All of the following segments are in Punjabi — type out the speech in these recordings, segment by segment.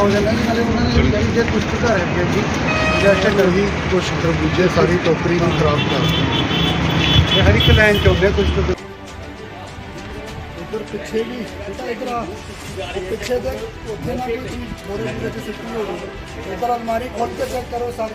ਹੋ ਜਾਂਦਾ ਜੀ ਨਾਲੇ ਉਹਨਾਂ ਨੇ ਜਿਹੜੀ ਜੇ ਕੁਝ ਘਰ ਹੈ ਜੀ ਜੈਸਟ ਵੀ ਕੁਝ ਖਰਬੂਜੇ ਸਾਰੀ ਟੋਕਰੀ ਨੂੰ ਖਰਾਬ ਕਰਤੀ ਹਰ ਇੱਕ ਲਾਈਨ ਚ ਹੁੰਦੇ ਕੁਝ ਤਾਂ ਉਧਰ ਪਿੱਛੇ ਵੀ ਬੇਟਾ ਇਧਰ ਆ ਉਹ ਪਿੱਛੇ ਦੇ ਉੱਥੇ ਨਾ ਕੋਈ ਚੀਜ਼ ਬੋਰੇ ਦੇ ਵਿੱਚ ਸਿੱਟੀ ਹੋਵੇ ਉਧਰ ਅਲਮਾਰੀ ਖੋਲ ਕੇ ਚੈੱਕ ਕਰੋ ਸਾਰੀ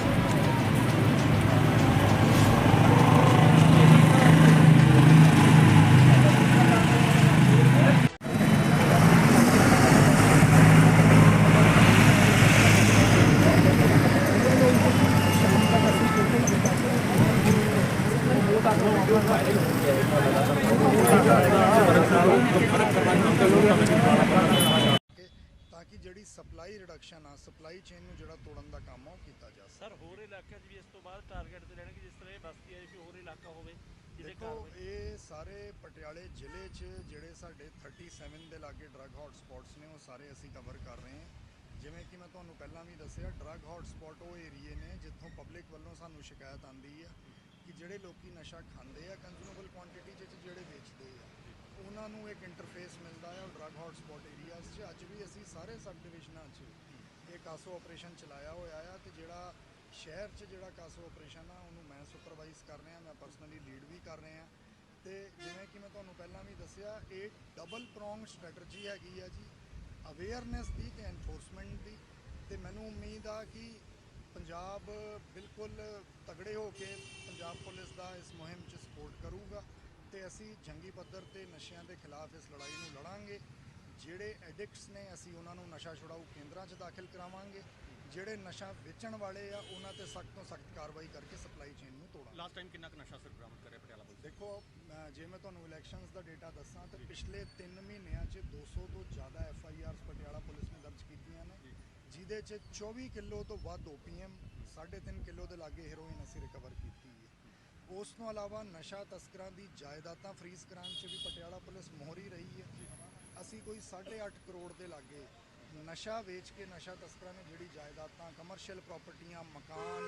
ਕਿ ਜਿਹੜੀ ਸਪਲਾਈ ਰਿਡਕਸ਼ਨ ਆ ਸਪਲਾਈ ਚੇਨ ਨੂੰ ਜਿਹੜਾ ਤੋੜਨ ਦਾ ਕੰਮ ਆ ਉਹ ਕੀਤਾ ਜਾ ਸਕੇ। ਸਰ ਹੋਰ ਇਲਾਕਿਆਂ 'ਚ ਵੀ ਇਸ ਤੋਂ ਬਾਅਦ ਟਾਰਗੇਟ ਤੇ ਲੈਣਗੇ ਜਿਸ ਤਰ੍ਹਾਂ ਇਹ ਬਸਤੀ ਹੈ ਕਿ ਹੋਰ ਇਲਾਕਾ ਹੋਵੇ ਦੇਖੋ ਇਹ ਸਾਰੇ ਪਟਿਆਲੇ ਜ਼ਿਲ੍ਹੇ 'ਚ ਜਿਹੜੇ ਸਾਡੇ 37 ਦੇ ਲਾਗੇ ਡਰੱਗ ਹੌਟ ਸਪੌਟਸ ਨੇ ਉਹ ਸਾਰੇ ਅਸੀਂ ਕਵਰ ਕਰ ਰਹੇ ਹਾਂ। ਜਿਵੇਂ ਕਿ ਮੈਂ ਤੁਹਾਨੂੰ ਪਹਿਲਾਂ ਵੀ ਦੱਸਿਆ ਡਰੱਗ ਹੌਟ ਸਪੌਟ ਉਹ ਏਰੀਏ ਨੇ ਜਿੱਥੋਂ ਪਬਲਿਕ ਵੱਲੋਂ ਸਾਨੂੰ ਸ਼ਿਕਾਇਤ ਆਂਦੀ ਹੈ ਕਿ ਜਿਹੜੇ ਲੋਕੀ ਨਸ਼ਾ ਖਾਂਦੇ ਆ ਕੰਜ਼ੂਮੇਬਲ ਕੁਆਂਟੀਟੀ 'ਚ ਜਿਹੜੇ ਵੇਚਦੇ ਆ, ਉਹਨਾਂ ਨੂੰ ਇੱਕ ਇੰਟਰਫੇਸ ਮਿਲਦਾ ਆ, ਉਹ ਡਰੱਗ ਹੌਟ ਸਪੌਟ ਏਰੀਆਜ਼ 'ਚ। ਅੱਜ ਵੀ ਅਸੀਂ ਸਾਰੇ ਸਬ ਡਿਵੀਜ਼ਨਾਂ 'ਚ ਇਹ ਕਾਸੋ ਆਪਰੇਸ਼ਨ ਚਲਾਇਆ ਹੋਇਆ ਆ ਤੇ ਜਿਹੜਾ ਸ਼ਹਿਰ 'ਚ ਜਿਹੜਾ ਕਾਸੋ ਆਪਰੇਸ਼ਨ ਆ, ਉਹਨੂੰ ਮੈਂ ਸੁਪਰਵਾਈਜ਼ ਕਰ ਰਿਹਾ, ਮੈਂ ਪਰਸਨਲੀ ਲੀਡ ਵੀ ਕਰ ਰਿਹਾ। ਤੇ ਜਿਵੇਂ ਕਿ ਮੈਂ ਤੁਹਾਨੂੰ ਪਹਿਲਾਂ ਵੀ ਦੱਸਿਆ, ਇਹ ਡਬਲ ਪ੍ਰੋਂਗ ਸਟ੍ਰੈਟਜੀ ਹੈਗੀ ਆ ਜੀ ਅਵੇਅਰਨੈਸ ਦੀ ਤੇ ਐਨਫੋਰਸਮੈਂਟ ਦੀ। ਤੇ ਮੈਨੂੰ ਉਮੀਦ ਆ ਕਿ ਪੰਜਾਬ ਬਿਲਕੁਲ ਤਗੜੇ ਹੋ ਕੇ ਪੰਜਾਬ ਪੁਲਿਸ ਦਾ ਇਸ ਮੁਹਿੰਮ 'ਚ ਸਪੋਰਟ ਕਰੂਗਾ ਤੇ ਅਸੀਂ ਜੰਗੀ ਪੱਧਰ ਤੇ ਨਸ਼ਿਆਂ ਦੇ ਖਿਲਾਫ ਇਸ ਲੜਾਈ ਨੂੰ ਲੜਾਂਗੇ। ਜਿਹੜੇ ਐਡਿਕਟਸ ਨੇ ਅਸੀਂ ਉਹਨਾਂ ਨੂੰ ਨਸ਼ਾ ਛੁਡਾਊ ਕੇਂਦਰਾਂ 'ਚ ਦਾਖਲ ਕਰਾਵਾਂਗੇ। ਜਿਹੜੇ ਨਸ਼ਾ ਵੇਚਣ ਵਾਲੇ ਆ ਉਹਨਾਂ ਤੇ ਸਖਤ ਤੋਂ ਸਖਤ ਕਾਰਵਾਈ ਕਰਕੇ ਸਪਲਾਈ ਚੇਨ ਨੂੰ ਤੋੜਾਂਗੇ। ਲਾਸਟ ਟਾਈਮ ਕਿੰਨਾ ਕੁ ਨਸ਼ਾ ਸਰ ਬਰਾਮਦ ਕਰਿਆ ਪਟਿਆਲਾ ਪੁਲਿਸ? ਦੇਖੋ ਜੇ ਮੈਂ ਤੁਹਾਨੂੰ ਇਲੈਕਸ਼ਨਸ ਦਾ ਡੇਟਾ ਦੱਸਾਂ ਤੇ ਪਿਛਲੇ 3 ਮਹੀਨਿਆਂ 'ਚ 200 ਤੋਂ ਜ਼ਿਆਦਾ F I Rs Patiala police ਨੇ ਦਰਜ ਕੀਤੀਆਂ ਨੇ। ਜਿਹਦੇ 'ਚ 24 ਕਿਲੋ ਤੋਂ ਵੱਧ ਓਪੀਐਮ 3.5 ਕਿਲੋ ਦੇ ਲਾਗੇ ਹੈਰੋਇਨ ਅਸੀਂ ਰਿਕਵਰ ਕੀਤੀ ਹੈ। ਉਸ ਤੋਂ ਇਲਾਵਾ ਨਸ਼ਾ ਤਸਕਰਾਂ ਦੀ ਜਾਇਦਾਦਾਂ ਫਰੀਜ਼ ਕਰਾਉਣ 'ਚ ਵੀ ਪਟਿਆਲਾ ਪੁਲਿਸ ਮੋਹਰੀ ਰਹੀ ਹੈ। ਅਸੀਂ ਕੋਈ 8.5 ਕਰੋੜ ਦੇ ਲਾਗੇ ਨਸ਼ਾ ਵੇਚ ਕੇ ਨਸ਼ਾ ਤਸਕਰਾਂ ਨੇ ਜਿਹੜੀ ਜਾਇਦਾਦਾਂ ਕਮਰਸ਼ੀਅਲ ਪ੍ਰਾਪਰਟੀਆਂ ਮਕਾਨ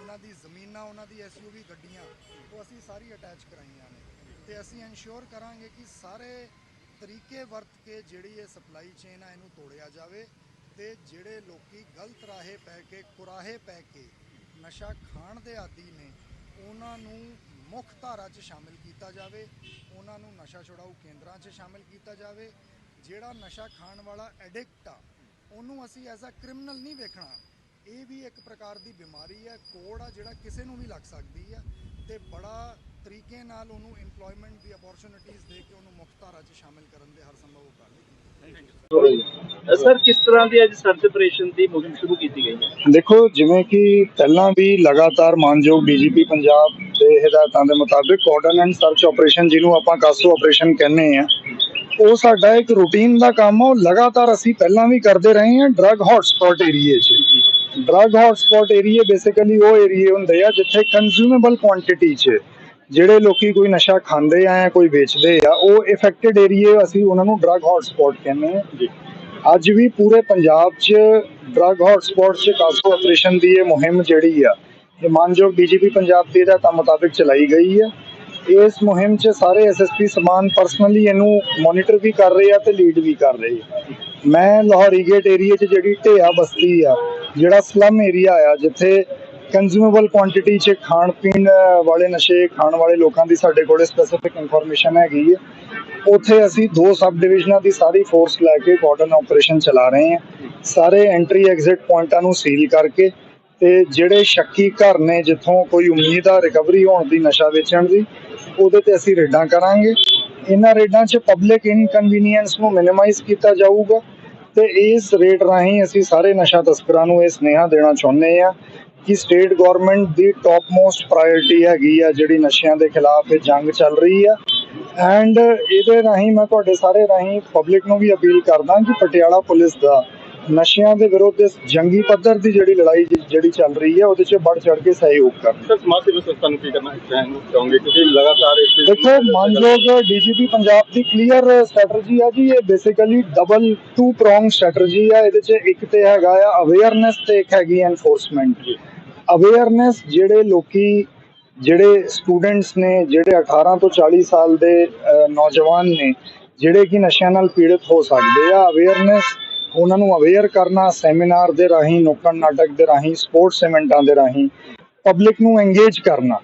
ਉਹਨਾਂ ਦੀ ਜ਼ਮੀਨਾਂ ਉਹਨਾਂ ਦੀ ਐਸਯੂਵੀ ਗੱਡੀਆਂ ਉਹ ਅਸੀਂ ਸਾਰੀ ਅਟੈਚ ਕਰਾਈਆਂ ਨੇ। ਤੇ ਅਸੀਂ ਇਨਸ਼ੋਰ ਕਰਾਂਗੇ ਕਿ ਸਾਰੇ ਤਰੀਕੇ ਵਰਤ ਕੇ ਜਿਹੜੀ ਇਹ ਸਪਲਾਈ ਚੇਨ ਆ ਇਹਨੂੰ ਤੋੜਿਆ ਜਾਵੇ। ਤੇ ਜਿਹੜੇ ਲੋਕੀ ਗਲਤ ਰਾਹੇ ਪੈ ਕੇ, ਕੁਰਾਹੇ ਪੈ ਕੇ ਨਸ਼ਾ ਖਾਣ ਦੇ ਆਦੀ ਨੇ, ਉਹਨਾਂ ਨੂੰ ਮੁੱਖ ਧਾਰਾ 'ਚ ਸ਼ਾਮਿਲ ਕੀਤਾ ਜਾਵੇ, ਉਹਨਾਂ ਨੂੰ ਨਸ਼ਾ ਛੁਡਾਊ ਕੇਂਦਰਾਂ 'ਚ ਸ਼ਾਮਿਲ ਕੀਤਾ ਜਾਵੇ। ਜਿਹੜਾ ਨਸ਼ਾ ਖਾਣ ਵਾਲਾ ਐਡਿਕਟ ਆ, ਉਹਨੂੰ ਅਸੀਂ ਐਜ਼ ਅ ਕ੍ਰਿਮੀਨਲ ਨਹੀਂ ਵੇਖਣਾ। ਇਹ ਵੀ ਇੱਕ ਪ੍ਰਕਾਰ ਦੀ ਬਿਮਾਰੀ ਹੈ, ਕੋੜ ਆ ਜਿਹੜਾ ਕਿਸੇ ਨੂੰ ਵੀ ਲੱਗ ਸਕਦੀ ਆ ਤੇ ਬੜਾ ਤਰੀਕੇ ਨਾਲ ਉਹਨੂੰ EMPLOYMENT ਦੀ ਅਪੋਰਚੁਨਿਟੀਜ਼ ਦੇ ਕੇ ਉਹਨੂੰ ਮੁੱਖ ਧਾਰਾ 'ਚ ਸ਼ਾਮਿਲ ਕਰਨ ਦੇ ਹਰ ਸੰਭਵ ਉਪਰਾਲੇ ਕੀਤੇ ਸਰ, ਕਿਸ ਤਰ੍ਹਾਂ ਦੀ ਅੱਜ ਸਰਚ ਆਪਰੇਸ਼ਨ ਦੀ ਮੁਹਿੰਮ ਸ਼ੁਰੂ ਕੀਤੀ ਗਈ ਹੈ? ਦੇਖੋ, ਜਿਵੇਂ ਕਿ ਪਹਿਲਾਂ ਵੀ ਲਗਾਤਾਰ ਮਾਨਯੋਗ ਡੀਜੀਪੀ ਪੰਜਾਬ ਦੇ ਹਦਾਇਤਾਂ ਦੇ ਮੁਤਾਬਿਕ ਕਾਰਡਨ ਐਂਡ ਸਰਚ ਆਪਰੇਸ਼ਨ, ਜਿਹਨੂੰ ਆਪਾਂ ਕਾਸੋ ਆਪਰੇਸ਼ਨ ਕਹਿੰਦੇ ਆ ਉਹ ਸਾਡਾ ਇੱਕ ਰੂਟੀਨ ਦਾ ਕੰਮ ਆ। ਉਹ ਲਗਾਤਾਰ ਅਸੀਂ ਪਹਿਲਾਂ ਵੀ ਕਰਦੇ ਰਹੇ ਹਾਂ ਡਰੱਗ ਹੌਟਸਪੌਟ ਏਰੀਏ 'ਚ। ਡਰੱਗ ਹੌਟਸਪੌਟ ਏਰੀਏ ਬੇਸਿਕਲੀ ਉਹ ਏਰੀਏ ਹੁੰਦੇ ਆ ਜਿੱਥੇ ਕੰਜ਼ਿਊਮੇਬਲ ਕੁਆਂਟੀਟੀ 'ਚ ਜਿਹੜੇ ਲੋਕੀ ਕੋਈ ਨਸ਼ਾ ਖਾਂਦੇ ਆ ਜਾਂ ਕੋਈ ਵੇਚਦੇ ਆ, ਉਹ ਇਫੈਕਟਡ ਏਰੀਏ ਅਸੀਂ ਉਹਨਾਂ ਨੂੰ ਡਰੱਗ ਹੌਟਸਪੌਟ ਕਹਿੰਦੇ ਆ ਅੱਜ ਵੀ ਪੂਰੇ ਪੰਜਾਬ 'ਚ ਡਰੱਗ ਹੌਟਸਪੌਟ 'ਚ ਕਾਸੋ ਆਪਰੇਸ਼ਨ ਦੀ ਇਹ ਮੁਹਿੰਮ ਜਿਹੜੀ ਆ, ਇਹ ਮਾਨਯੋਗ ਡੀਜੀਪੀ ਪੰਜਾਬ ਦੀ ਹਦਾਇਤਾਂ ਮੁਤਾਬਿਕ ਚਲਾਈ ਗਈ ਆ। ਇਸ ਮੁਹਿੰਮ 'ਚ ਸਾਰੇ ਐਸਐਸਪੀ ਸਮਾਨ ਪਰਸਨਲੀ ਇਹਨੂੰ ਮੋਨੀਟਰ ਵੀ ਕਰ ਰਹੇ ਆ ਤੇ ਲੀਡ ਵੀ ਕਰ ਰਹੇ ਆ। ਮੈਂ ਲਾਹੌਰੀ ਗੇਟ ਏਰੀਆ 'ਚ ਜਿਹੜੀ ਢਿਆ ਬਸਤੀ ਆ, ਜਿਹੜਾ ਸਲਮ ਏਰੀਆ ਆ, ਜਿੱਥੇ ਕੰਜ਼ਿਊਮੇਬਲ ਕੁਆਂਟੀਟੀ 'ਚ ਖਾਣ ਪੀਣ ਵਾਲੇ ਨਸ਼ੇ ਖਾਣ ਵਾਲੇ ਲੋਕਾਂ ਦੀ ਸਾਡੇ ਕੋਲੇ ਸਪੈਸੀਫਿਕ ਇਨਫੋਰਮੇਸ਼ਨ ਹੈਗੀ ਹੈ। ਉੱਥੇ ਅਸੀਂ ਦੋ ਸਬ ਡਿਵੀਜ਼ਨਾਂ ਦੀ ਸਾਰੀ ਫੋਰਸ ਲੈ ਕੇ ਕਾਰਡਨ ਆਪਰੇਸ਼ਨ ਚਲਾ ਰਹੇ ਹਾਂ। ਸਾਰੇ ਐਂਟਰੀ ਐਗਜ਼ਿਟ ਪੁਆਇੰਟਾਂ ਨੂੰ ਸੀਲ ਕਰਕੇ ਤੇ ਜਿਹੜੇ ਸ਼ੱਕੀ ਘਰ ਨੇ, ਜਿੱਥੋਂ ਕੋਈ ਉਮੀਦ ਆ ਰਿਕਵਰੀ ਹੋਣ ਦੀ ਨਸ਼ਾ ਵੇਚਣ ਦੀ, ਉਹਦੇ ਤੇ ਅਸੀਂ ਰੇਡਾਂ ਕਰਾਂਗੇ। ਇਹਨਾਂ ਰੇਡਾਂ 'ਚ ਪਬਲਿਕ ਇਨਕਨਵੀਨੀਅੰਸ ਨੂੰ ਮਿਨੀਮਾਈਜ਼ ਕੀਤਾ ਜਾਊਗਾ ਤੇ ਇਸ ਰੇਟ ਰਾਹੀਂ ਅਸੀਂ ਸਾਰੇ ਨਸ਼ਾ ਤਸਕਰਾਂ ਨੂੰ ਇਹ ਸੁਨੇਹਾ ਦੇਣਾ ਚਾਹੁੰਦੇ ਆ ਕਿ ਸਟੇਟ ਗਵਰਨਮੈਂਟ ਦੀ ਟੌਪ ਮੋਸਟ ਪ੍ਰਾਇੋਰਟੀ ਹੈਗੀ ਆ ਜਿਹੜੀ ਨਸ਼ਿਆਂ ਦੇ ਖਿਲਾਫ ਇਹ ਜੰਗ ਚੱਲ ਰਹੀ ਆ। ਐਂਡ ਇਹਦੇ ਰਾਹੀਂ ਮੈਂ ਤੁਹਾਡੇ ਸਾਰੇ ਰਾਹੀਂ ਪਬਲਿਕ ਨੂੰ ਵੀ ਅਪੀਲ ਕਰਦਾ ਕਿ ਪਟਿਆਲਾ ਪੁਲਿਸ ਦਾ ਨਸ਼ਿਆਂ ਦੇ ਵਿਰੁੱਧ ਇਸ ਜੰਗੀ ਪੱਧਰ ਦੀ ਜਿਹੜੀ ਲੜਾਈ ਜਿ- ਜਿਹੜੀ ਚੱਲ ਰਹੀ ਹੈ ਉਹਦੇ 'ਚ ਵੱਧ ਚੜ ਕੇ ਸਹਿਯੋਗ ਕਰਨ। ਸਰ ਸਮਾਜ ਸੇਵੀ ਸੰਸਥਾ ਨੂੰ ਕੀ ਕਰਨਾ ਚਾਹੁੰਗੇ? ਕਿਉਂਕਿ ਲਗਾਤਾਰ ਇਸ ਦੇਖੋ ਮਾਨਯੋਗ ਡੀਜੀਪੀ ਪੰਜਾਬ ਦੀ ਕਲੀਅਰ ਸਟ੍ਰੈਟਜੀ ਆ ਜੀ ਇਹ basically double two prong strategy ਆ। ਇਹਦੇ 'ਚ ਇੱਕ ਤੇ ਹੈਗਾ ਆ ਅਵੇਅਰਨੈਸ ਤੇ ਇੱਕ ਹੈਗੀ ਐਨਫੋਰਸਮੈਂਟ ਅਵੇਅਰਨੈਸ ਜਿਹੜੇ ਲੋਕੀ, ਜਿਹੜੇ ਸਟੂਡੈਂਟਸ ਨੇ, ਜਿਹੜੇ 18 ਤੋਂ 40 ਸਾਲ ਦੇ ਨੌਜਵਾਨ ਨੇ, ਜਿਹੜੇ ਕਿ ਨਸ਼ਿਆਂ ਨਾਲ ਪੀੜਤ ਹੋ ਸਕਦੇ ਆ ਅਵੇਅਰਨੈਸ ਉਹਨਾਂ ਨੂੰ ਅਵੇਅਰ ਕਰਨਾ ਸੈਮੀਨਾਰ ਦੇ ਰਾਹੀਂ ਨੁੱਕੜ ਨਾਟਕ ਦੇ ਰਾਹੀਂ ਸਪੋਰਟਸ ਇਵੈਂਟਾਂ ਦੇ ਰਾਹੀਂ ਪਬਲਿਕ ਨੂੰ ਐਂਗੇਜ ਕਰਨਾ,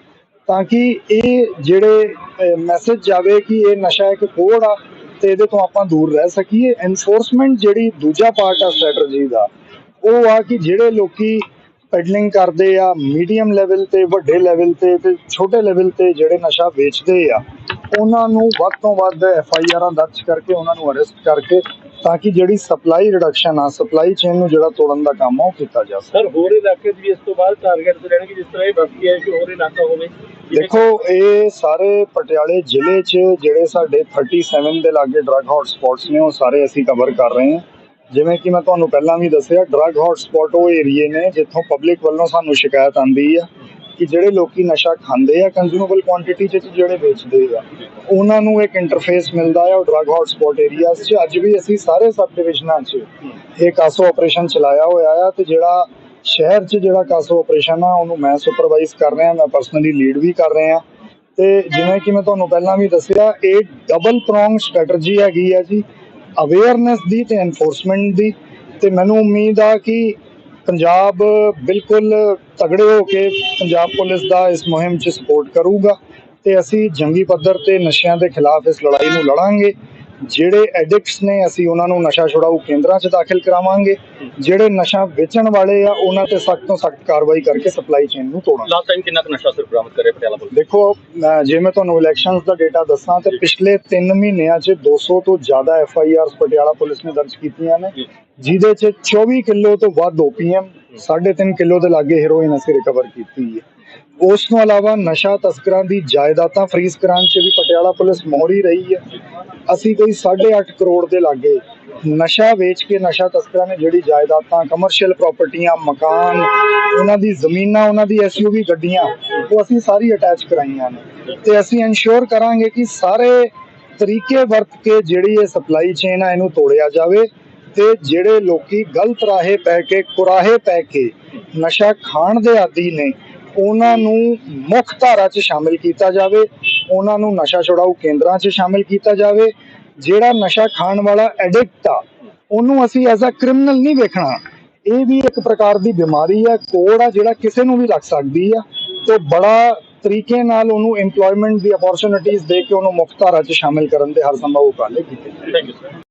ਤਾਂ ਕਿ ਇਹ ਜਿਹੜੇ ਮੈਸੇਜ ਜਾਵੇ ਕਿ ਇਹ ਨਸ਼ਾ ਇੱਕ ਕੋੜ ਆ, ਤੇ ਇਹਦੇ ਤੋਂ ਆਪਾਂ ਦੂਰ ਰਹਿ ਸਕੀਏ। ਐਨਫੋਰਸਮੈਂਟ ਜਿਹੜੀ ਦੂਜਾ ਪਾਰਟ ਆ ਸਟ੍ਰੈਟਜੀ ਦਾ, ਉਹ ਆ ਕਿ ਜਿਹੜੇ ਲੋਕੀ ਪੈਡਲਿੰਗ ਕਰਦੇ ਆ ਮੀਡੀਅਮ ਲੈਵਲ ਤੇ ਵੱਡੇ ਲੈਵਲ ਤੇ ਤੇ ਛੋਟੇ ਲੈਵਲ ਤੇ ਜਿਹੜੇ ਨਸ਼ਾ ਵੇਚਦੇ ਆ ਉਹਨਾਂ ਨੂੰ ਵੱਧ ਤੋਂ ਵੱਧ ਐਫ ਆਈ ਆਰਾਂ ਦਰਜ ਕਰਕੇ ਉਹਨਾਂ ਨੂੰ ਅਰੈਸਟ ਕਰਕੇ ਤਾਂ ਕਿ ਜਿਹੜੀ ਸਪਲਾਈ ਰਿਡਕਸ਼ਨ ਆ ਸਪਲਾਈ ਚੇਨ ਨੂੰ ਜਿਹੜਾ ਤੋੜਨ ਦਾ ਕੰਮ ਆ ਉਹ ਕੀਤਾ ਜਾ ਸਕੇ। ਸਰ ਹੋਰ ਇਲਾਕੇ ਵੀ ਇਸ ਤੋਂ ਬਾਅਦ ਟਾਰਗੇਟ ਤੇ ਰਹਿਣਗੇ ਜਿਸ ਤਰ੍ਹਾਂ ਇਹ ਬਸਤੀ ਹੈ ਕਿ ਹੋਰ ਇਲਾਕਾ ਹੋਵੇ। ਦੇਖੋ ਇਹ ਸਾਰੇ ਪਟਿਆਲੇ ਜ਼ਿਲ੍ਹੇ 'ਚ ਜਿਹੜੇ ਸਾਡੇ 37 ਦੇ ਲਾਗੇ ਡਰੱਗ ਹੌਟ ਸਪੌਟਸ ਨੇ ਉਹ ਸਾਰੇ ਅਸੀਂ ਕਵਰ ਕਰ ਰਹੇ ਹਾਂ। ਜਿਵੇਂ ਕਿ ਮੈਂ ਤੁਹਾਨੂੰ ਪਹਿਲਾਂ ਵੀ ਦੱਸਿਆ ਡਰੱਗ ਹੌਟ ਉਹ ਏਰੀਏ ਨੇ ਜਿੱਥੋਂ ਪਬਲਿਕ ਵੱਲੋਂ ਸਾਨੂੰ ਸ਼ਿਕਾਇਤ ਆਂਦੀ ਆ ਕਿ ਜਿਹੜੇ ਲੋਕੀ ਨਸ਼ਾ ਖਾਂਦੇ ਆ ਕੰਜ਼ਿਊਮੇਬਲ ਕੁਆਂਟੀਟੀ 'ਚ ਜਿਹੜੇ ਵੇਚਦੇ ਆ, ਉਹਨਾਂ ਨੂੰ ਇੱਕ ਇੰਟਰਫੇਸ ਮਿਲਦਾ ਆ ਉਹ ਡਰੱਗ ਹੌਟ ਸਪੌਟ 'ਚ। ਅੱਜ ਵੀ ਅਸੀਂ ਸਾਰੇ ਸਬ ਡਿਵੀਜ਼ਨਾਂ 'ਚ ਇਹ ਕਾਸੋ ਆਪਰੇਸ਼ਨ ਚਲਾਇਆ ਹੋਇਆ ਆ ਤੇ ਜਿਹੜਾ ਸ਼ਹਿਰ 'ਚ ਜਿਹੜਾ ਕਾਸੋ ਆਪਰੇਸ਼ਨ ਆ, ਉਹਨੂੰ ਮੈਂ ਸੁਪਰਵਾਈਜ਼ ਕਰ ਰਿਹਾ, ਮੈਂ ਪਰਸਨਲੀ ਲੀਡ ਵੀ ਕਰ ਰਿਹਾ। ਤੇ ਜਿਵੇਂ ਕਿ ਮੈਂ ਤੁਹਾਨੂੰ ਪਹਿਲਾਂ ਵੀ ਦੱਸਿਆ, ਇਹ ਡਬਲ ਪ੍ਰੋਂਗ ਸਟ੍ਰੈਟਜੀ ਹੈਗੀ ਆ ਜੀ। ਅਵੇਅਰਨੈਸ ਦੀ ਤੇ ਐਨਫੋਰਸਮੈਂਟ ਦੀ ਤੇ ਮੈਨੂੰ ਉਮੀਦ ਆ ਕਿ ਪੰਜਾਬ ਬਿਲਕੁਲ ਤਗੜੇ ਹੋ ਕੇ ਪੰਜਾਬ ਪੁਲਿਸ ਦਾ ਇਸ ਮੁਹਿੰਮ 'ਚ ਸਪੋਰਟ ਕਰੂਗਾ ਤੇ ਅਸੀਂ ਜੰਗੀ ਪੱਧਰ ਤੇ ਨਸ਼ਿਆਂ ਦੇ ਖਿਲਾਫ ਇਸ ਲੜਾਈ ਨੂੰ ਲੜਾਂਗੇ। ਜਿਹੜੇ ਐਡਿਕਟਸ ਨੇ ਅਸੀਂ ਉਹਨਾਂ ਨੂੰ ਨਸ਼ਾ ਛੁਡਾਊ ਕੇਂਦਰਾਂ 'ਚ ਦਾਖਲ ਕਰਾਵਾਂਗੇ। ਜਿਹੜੇ ਨਸ਼ਾ ਵੇਚਣ ਵਾਲੇ ਆ ਉਹਨਾਂ ਤੇ ਸਖਤ ਤੋਂ ਸਖਤ ਕਾਰਵਾਈ ਕਰਕੇ ਸਪਲਾਈ ਚੇਨ ਨੂੰ ਤੋੜਾਂਗੇ। ਲਾਸਟ ਟਾਈਮ ਕਿੰਨਾ ਕੁ ਨਸ਼ਾ ਸਰ ਬਰਾਮਦ ਕਰੇ ਪਟਿਆਲਾ ਪੁਲਿਸ ਦੇਖੋ ਜੇ ਮੈਂ ਤੁਹਾਨੂੰ ਇਲੈਕਸ਼ਨਸ ਦਾ ਡੇਟਾ ਦੱਸਾਂ ਤੇ ਪਿਛਲੇ 3 ਮਹੀਨਿਆਂ 'ਚ 200 ਤੋਂ ਜ਼ਿਆਦਾ F I Rs Patiala police ਨੇ ਦਰਜ ਕੀਤੀਆਂ ਨੇ। ਜਿਹਦੇ 'ਚ 24 ਕਿਲੋ ਤੋਂ ਵੱਧ ਓਪੀਐਮ 3.5 ਕਿਲੋ ਦੇ ਲਾਗੇ ਹੈਰੋਇਨ ਅਸੀਂ ਰਿਕਵਰ ਕੀਤੀ ਹੈ। ਉਸ ਤੋਂ ਇਲਾਵਾ ਨਸ਼ਾ ਤਸਕਰਾਂ ਦੀ ਜਾਇਦਾਦਾਂ ਫਰੀਜ਼ ਕਰਾਉਣ 'ਚ ਵੀ ਪਟਿਆਲਾ ਪੁਲਿਸ ਮੋਹਰੀ ਰਹੀ ਹੈ। ਅਸੀਂ ਕੋਈ 8.5 ਕਰੋੜ ਦੇ ਲਾਗੇ ਨਸ਼ਾ ਵੇਚ ਕੇ ਨਸ਼ਾ ਤਸਕਰਾਂ ਨੇ ਜਿਹੜੀ ਜਾਇਦਾਦਾਂ ਕਮਰਸ਼ੀਅਲ ਪ੍ਰਾਪਰਟੀਆਂ ਮਕਾਨ, ਉਹਨਾਂ ਦੀ ਜ਼ਮੀਨਾਂ, ਉਹਨਾਂ ਦੀ ਐਸਯੂਵੀ ਗੱਡੀਆਂ, ਉਹ ਅਸੀਂ ਸਾਰੀ ਅਟੈਚ ਕਰਾਈਆਂ ਨੇ। ਤੇ ਅਸੀਂ ਇਨਸ਼ੋਰ ਕਰਾਂਗੇ ਕਿ ਸਾਰੇ ਤਰੀਕੇ ਵਰਤ ਕੇ ਜਿਹੜੀ ਇਹ ਸਪਲਾਈ ਚੇਨ ਆ, ਇਹਨੂੰ ਤੋੜਿਆ ਜਾਵੇ। ਤੇ ਜਿਹੜੇ ਲੋਕੀ ਗਲਤ ਰਾਹੇ ਪੈ ਕੇ, ਕੁਰਾਹੇ ਪੈ ਕੇ ਨਸ਼ਾ ਖਾਣ ਦੇ ਆਦੀ ਨੇ, ਉਹਨਾਂ ਨੂੰ ਮੁੱਖ ਧਾਰਾ 'ਚ ਸ਼ਾਮਿਲ ਕੀਤਾ ਜਾਵੇ, ਉਹਨਾਂ ਨੂੰ ਨਸ਼ਾ ਛੁਡਾਊ ਕੇਂਦਰਾਂ 'ਚ ਸ਼ਾਮਿਲ ਕੀਤਾ ਜਾਵੇ, ਜਿਹੜਾ ਨਸ਼ਾ ਖਾਣ ਵਾਲਾ ਐਡਿਕਟ ਆ, ਉਹਨੂੰ ਅਸੀਂ ਐਜ਼ ਅ ਕ੍ਰਿਮੀਨਲ ਨਹੀਂ ਵੇਖਣਾ। ਇਹ ਵੀ ਇੱਕ ਪ੍ਰਕਾਰ ਦੀ ਬਿਮਾਰੀ ਆ, ਕੋੜ ਆ ਜਿਹੜਾ ਕਿਸੇ ਨੂੰ ਵੀ ਲੱਗ ਸਕਦੀ ਆ, ਤੇ ਬੜਾ ਤਰੀਕੇ ਨਾਲ ਉਹਨੂੰ EMPLOYMENT ਦੀ ਅਪੋਰਚੁਨਿਟੀਜ਼ ਦੇ ਕੇ ਉਹਨੂੰ ਮੁੱਖ ਧਾਰਾ 'ਚ ਸ਼ਾਮਿਲ ਕਰਨ ਦੇ ਹਰ ਸੰਭਵ ਉਪਰਾਲੇ ਕੀਤੇ ਥੈਂਕ ਯੂ